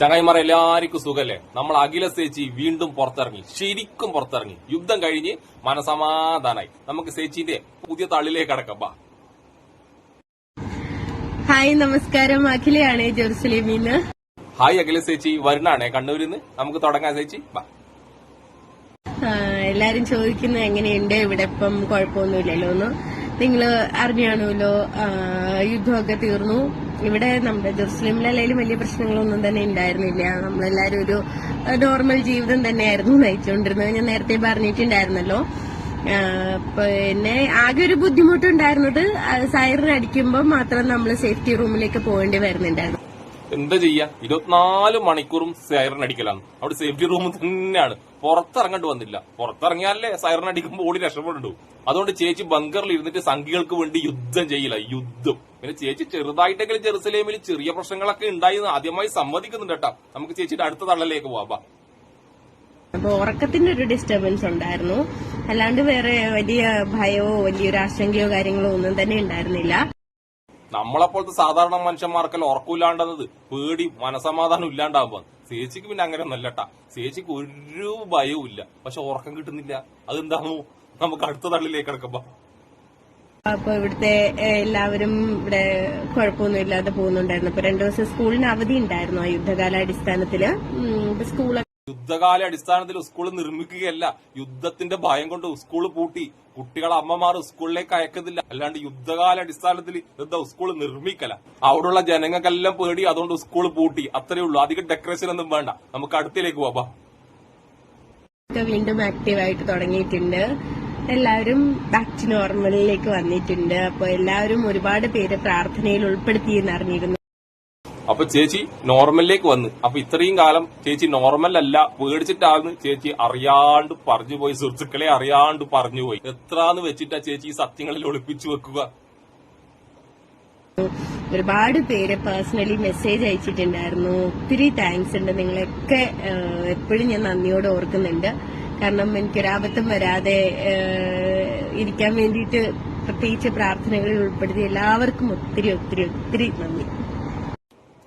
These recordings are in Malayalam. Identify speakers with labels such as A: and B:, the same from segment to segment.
A: ചങ്ങായിമാർ എല്ലാവർക്കും സുഖല്ലേ? നമ്മൾ അഖില സേച്ചി വീണ്ടും പുറത്തിറങ്ങി. ശരിക്കും പുറത്തിറങ്ങി. യുദ്ധം കഴിഞ്ഞ് മനസമാധാനായി. നമുക്ക് സേച്ചിന്റെ പുതിയ തള്ളിലേക്ക് അടക്കാം ബാ
B: ഹായ് നമസ്കാരം. അഖിലയാണ് ജെറുസലേമിന്ന്
A: ഹായ് അഖില സേച്ചി. വരുന്നാണേ നിന്ന് നമുക്ക് തുടങ്ങാം സേച്ചി. ബാ
B: എല്ലാരും ചോദിക്കുന്നു എങ്ങനെയുണ്ട്? ഇവിടെ ഇപ്പം കുഴപ്പമൊന്നുമില്ലല്ലോ ഒന്ന് നിങ്ങൾ അറിഞ്ഞാണല്ലോ യുദ്ധമൊക്കെ തീർന്നു. ഇവിടെ നമ്മുടെ ജെറുസലേമിലല്ലെങ്കിലും വലിയ പ്രശ്നങ്ങളൊന്നും തന്നെ ഉണ്ടായിരുന്നില്ല. നമ്മളെല്ലാവരും ഒരു നോർമൽ ജീവിതം തന്നെയായിരുന്നു നയിച്ചുകൊണ്ടിരുന്നത്. ഞാൻ നേരത്തെ പറഞ്ഞിട്ടുണ്ടായിരുന്നല്ലോ. പിന്നെ ആകെ ഒരു ബുദ്ധിമുട്ടുണ്ടായിരുന്നത് സൈറൻ അടിക്കുമ്പോൾ മാത്രം നമ്മൾ സേഫ്റ്റി റൂമിലേക്ക് പോകേണ്ടി വരുന്നുണ്ടായിരുന്നു.
A: എന്താ ചെയ്യാ? ഇരുപത്തിനാല് മണിക്കൂറും സൈറൺ അടിക്കലാണ്. അവിടെ സേഫ്റ്റി റൂം തന്നെയാണ്. പുറത്തിറങ്ങേണ്ടി വന്നില്ല. പുറത്തിറങ്ങിയാലേ സൈറൺ അടിക്കുമ്പോൾ ഓടി രക്ഷപ്പെടുന്നു അതുകൊണ്ട് ചേച്ചി ബങ്കറിൽ ഇരുന്നിട്ട് സംഘികൾക്ക് വേണ്ടി യുദ്ധം ചെയ്യില്ല. യുദ്ധം. പിന്നെ ചേച്ചി ചെറുതായിട്ടെങ്കിലും ജെറുസലേമിൽ ചെറിയ പ്രശ്നങ്ങളൊക്കെ ഉണ്ടായി ആദ്യമായി സമ്മതിക്കുന്നുണ്ട് കേട്ടാ. നമുക്ക് ചേച്ചിയുടെ അടുത്ത തള്ളലേക്ക് പോവാ.
B: അപ്പൊ ഉറക്കത്തിന്റെ ഒരു ഡിസ്റ്റർബൻസ് ഉണ്ടായിരുന്നു. അല്ലാണ്ട് വേറെ വലിയ ഭയമോ വലിയൊരു ആശങ്കയോ കാര്യങ്ങളോ ഒന്നും തന്നെ ഉണ്ടായിരുന്നില്ല.
A: നമ്മളെപ്പോലത്തെ സാധാരണ മനുഷ്യന്മാർക്കെല്ലാം ഉറക്കമില്ലാണ്ടെന്നത് പേടി മനസമാധാനം ഇല്ലാണ്ടാവുമ്പോ ചേച്ചിക്ക് പിന്നെ അങ്ങനെ ഒന്നല്ലട്ടാ ചേച്ചിക്ക് ഒരു ഭയവും ഇല്ല. പക്ഷെ ഉറക്കം കിട്ടുന്നില്ല. അതെന്താണോ? നമുക്ക് അടുത്ത തള്ളിലേക്ക് കിടക്കുമ്പോ.
B: അപ്പൊ ഇവിടുത്തെ എല്ലാവരും ഇവിടെ കുഴപ്പമൊന്നും ഇല്ലാതെ പോകുന്നുണ്ടായിരുന്നു. അപ്പൊ രണ്ടു ദിവസം സ്കൂളിന് അവധി ഉണ്ടായിരുന്നു ആ യുദ്ധകാലാടിസ്ഥാനത്തിൽ. സ്കൂളൊക്കെ
A: യുദ്ധകാല അടിസ്ഥാനത്തിൽ സ്കൂൾ നിർമ്മിക്കുകയല്ല. യുദ്ധത്തിന്റെ ഭയം കൊണ്ട് സ്കൂൾ പൂട്ടി. കുട്ടികളെ അമ്മമാർ സ്കൂളിലേക്ക് അയക്കുന്നില്ല അല്ലാണ്ട് യുദ്ധകാല അടിസ്ഥാനത്തിൽ സ്കൂൾ നിർമ്മിക്കല? അവിടെയുള്ള ജനങ്ങൾക്കെല്ലാം പേടി. അതുകൊണ്ട് സ്കൂൾ പൂട്ടി. അത്രേ ഉള്ളൂ. അധികം ഡെക്കറേഷൻ ഒന്നും വേണ്ട. നമുക്ക് അടുത്തേക്ക് പോവാം.
B: വീണ്ടും ആക്റ്റീവായിട്ട് തുടങ്ങിയിട്ടുണ്ട്. എല്ലാവരും ബാക്ക് ടു നോർമലിലേക്ക് വന്നിട്ടുണ്ട്. അപ്പൊ എല്ലാവരും ഒരുപാട് പേര് പ്രാർത്ഥനയിൽ ഉൾപ്പെടുത്തി അറിഞ്ഞിരുന്നു
A: അപ്പൊ ചേച്ചി നോർമലിലേക്ക് വന്ന്. അപ്പൊ ഇത്രയും കാലം ചേച്ചി നോർമൽ അല്ല പേടിച്ചിട്ടാന്ന് ചേച്ചി അറിയാണ്ട് പറഞ്ഞു പോയി സുഹൃത്തുക്കളെ അറിയാണ്ട് പറഞ്ഞു പോയി. എത്രാന്ന് വെച്ചിട്ടാ ചേച്ചി ഈ സത്യങ്ങളിൽ ഒളിപ്പിച്ചു വെക്കുക?
B: ഒരുപാട് പേര് പേഴ്സണലി മെസ്സേജ് അയച്ചിട്ടുണ്ടായിരുന്നു. ഒത്തിരി താങ്ക്സ് ഉണ്ട്. നിങ്ങളൊക്കെ എപ്പോഴും ഞാൻ നന്ദിയോടെ ഓർക്കുന്നുണ്ട്. കാരണം എനിക്ക് എനിക്കൊരാപത്തും വരാതെ ഇരിക്കാൻ വേണ്ടിയിട്ട് പ്രത്യേകിച്ച് പ്രാർത്ഥനകളിൽ ഉൾപ്പെടുത്തി എല്ലാവർക്കും ഒത്തിരി ഒത്തിരി ഒത്തിരി നന്ദി.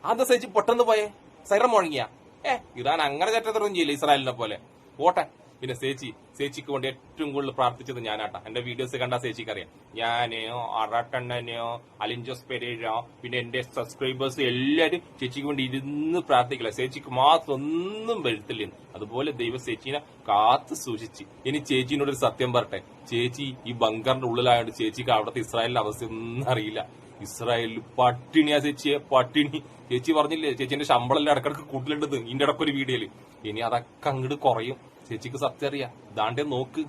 A: അത് സഹിച്ച് പെട്ടെന്ന് പോയേ. സൈറം മുഴങ്ങിയ. ഏ ഇറാൻ അങ്ങനെ ചറ്റത്തൊന്നും ചെയ്യില്ല ഇസ്രായേലിനെ പോലെ. പോട്ടെ. പിന്നെ സേച്ചി സേച്ചിക്ക് വേണ്ടി ഏറ്റവും കൂടുതൽ പ്രാർത്ഥിച്ചത് ഞാനാട്ടാ. എന്റെ വീഡിയോസ് കണ്ട സേച്ചിക്ക് അറിയാം ഞാനെയോ അറട്ടണ്ണനെയോ അലിൻജോസ് പെരേരോ പിന്നെ എന്റെ സബ്സ്ക്രൈബേഴ്സ് എല്ലാരും ചേച്ചിക്ക് വേണ്ടി ഇരുന്ന് പ്രാർത്ഥിക്കില്ല ചേച്ചിക്ക് മാത്രം ഒന്നും വരുത്തില്ല അതുപോലെ ദൈവ ചേച്ചീനെ കാത്തു സൂക്ഷിച്ച്. ഇനി ചേച്ചിനോട് ഒരു സത്യം പറട്ടെ. ചേച്ചി ഈ ബങ്കറിന്റെ ഉള്ളിലായോണ്ട് ചേച്ചിക്ക് അവിടുത്തെ ഇസ്രായേലിന്റെ അവസ്ഥ ഒന്നും അറിയില്ല. ഇസ്രായേലിൽ പട്ടിണിയാ ചേച്ചിയെ പട്ടിണി. ചേച്ചി പറഞ്ഞില്ലേ ചേച്ചിന്റെ ശമ്പളം എല്ലാം ഇടക്കിടക്ക് കൂട്ടിലുണ്ടത് ഇതിന്റെ ഇടക്കൊരു വീഡിയോയിൽ ഇനി അതൊക്കെ അങ്ങോട്ട് കുറയും. ചേച്ചിക്ക് സത്യം അറിയാം. ഇതാണ്ട് നോക്ക്.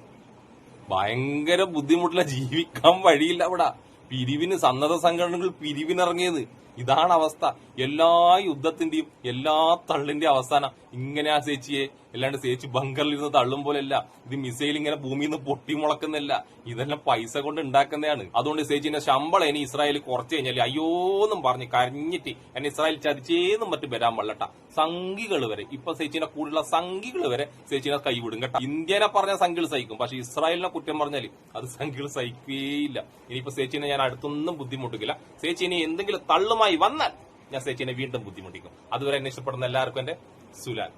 A: ഭയങ്കര ബുദ്ധിമുട്ടില്ല ജീവിക്കാൻ വഴിയില്ല അവിടെ. പിരിവിന് സന്നദ്ധ സംഘടനകൾ പിരിവിനിറങ്ങിയത്. ഇതാണ് അവസ്ഥ. എല്ലാ യുദ്ധത്തിന്റെയും എല്ലാ തള്ളിന്റെയും അവസാനം. ഇങ്ങനെ ആ ചേച്ചിയെ അല്ലാണ്ട് ചേച്ചി ബങ്കറിൽ ഇരുന്ന് തള്ളും പോലെയല്ല. ഇത് മിസൈൽ ഇങ്ങനെ ഭൂമിയിൽ നിന്ന് പൊട്ടി മുളക്കുന്നില്ല ഇതെല്ലാം പൈസ കൊണ്ട് ഉണ്ടാക്കുന്നതാണ്. അതുകൊണ്ട് ചേച്ചിന്റെ ശമ്പളം ഇനി ഇസ്രായേൽ കുറച്ച് കഴിഞ്ഞാൽ അയ്യോന്നും പറഞ്ഞ് കരഞ്ഞിട്ട് എന്നെ ഇസ്രായേൽ ചതിച്ചേന്നും മറ്റും വരാൻ പാടില്ലട്ട സംഘികൾ വരെ. ഇപ്പൊ ചേച്ചിന്റെ കൂടെയുള്ള സംഘികൾ വരെ ചേച്ചിനെ കൈവിടും കേട്ടോ. ഇന്ത്യനെ പറഞ്ഞ സംഘികൾ സഹിക്കും. പക്ഷെ ഇസ്രായേലിനെ കുറ്റം പറഞ്ഞാൽ അത് സംഘികൾ സഹിക്കുകയില്ല ഇനിയിപ്പോ ചേച്ചിനെ ഞാൻ അടുത്തൊന്നും ബുദ്ധിമുട്ടിക്കില്ല. ചേച്ചി ഇനി എന്തെങ്കിലും തള്ളുമായി വന്നാൽ ഞാൻ ചേച്ചിനെ വീണ്ടും ബുദ്ധിമുട്ടിക്കും. അതുവരെ എന്നെ ഇഷ്ടപ്പെടുന്ന എല്ലാവർക്കും എന്റെ സുലാൻ